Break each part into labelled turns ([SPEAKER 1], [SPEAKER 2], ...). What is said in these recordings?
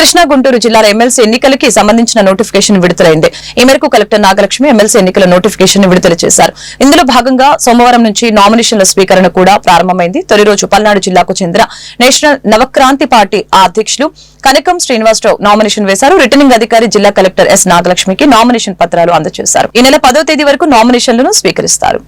[SPEAKER 1] కృష్ణా గుంటూరు జిల్లాల ఎమ్మెల్సీ ఎన్నికలకి సంబంధించిన నోటిఫికేషన్ విడుదలైంది. ఈ మేరకు కలెక్టర్ నాగలక్ష్మి ఎమ్మెల్సీ ఎన్నికల నోటిఫికేషన్ విడుదల చేశారు. ఇందులో భాగంగా సోమవారం నుంచి నామినేషన్ల స్వీకరణ కూడా ప్రారంభమైంది. తొలి రోజు పల్నాడు జిల్లాకు చెందిన నేషనల్ నవక్రాంతి పార్టీ అధ్యక్షులు కనకం శ్రీనివాసరావు నామినేషన్ వేశారు. రిటర్నింగ్ అధికారి జిల్లా కలెక్టర్ ఎస్ నాగలక్ష్మికి నామినేషన్ పత్రాలు అందజేశారు ఈ నెల పదో తేదీ వరకు నామినేషన్లను స్వీకరిస్తారు.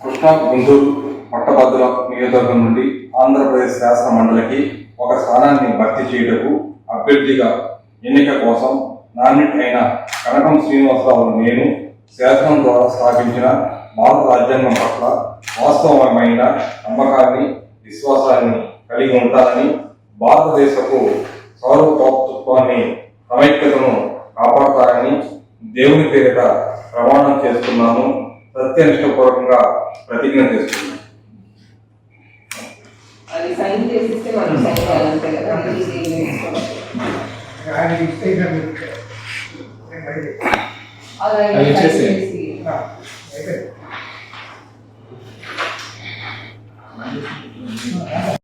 [SPEAKER 2] కృష్ణా గుంటూరు పట్టభద్రుల నియోజకవర్గం నుండి ఆంధ్రప్రదేశ్ శాసన మండలికి ఒక స్థానాన్ని భర్తీ చేయుటకు అభ్యర్థిగా ఎన్నిక కోసం నామినేట్ అయిన కనకం శ్రీనివాసరావు నేను శాసనం ద్వారా స్థాపించిన భారత రాజ్యాంగం పట్ల వాస్తవమైన నమ్మకాన్ని విశ్వాసాన్ని కలిగి ఉంటానని భారతదేశపు సార్వభౌమత్వాన్ని సమైక్యతను కాపాడతానని దేవుని పేరిట ప్రమాణం చేస్తున్నాను. సత్యనిష్టపూర్వకంగా ప్రతిజ్ఞ చేస్తున్నాను.
[SPEAKER 3] అది సైన్ చేసిస్తే మనం సైన్ చేయాలంటే కదా. చేసి.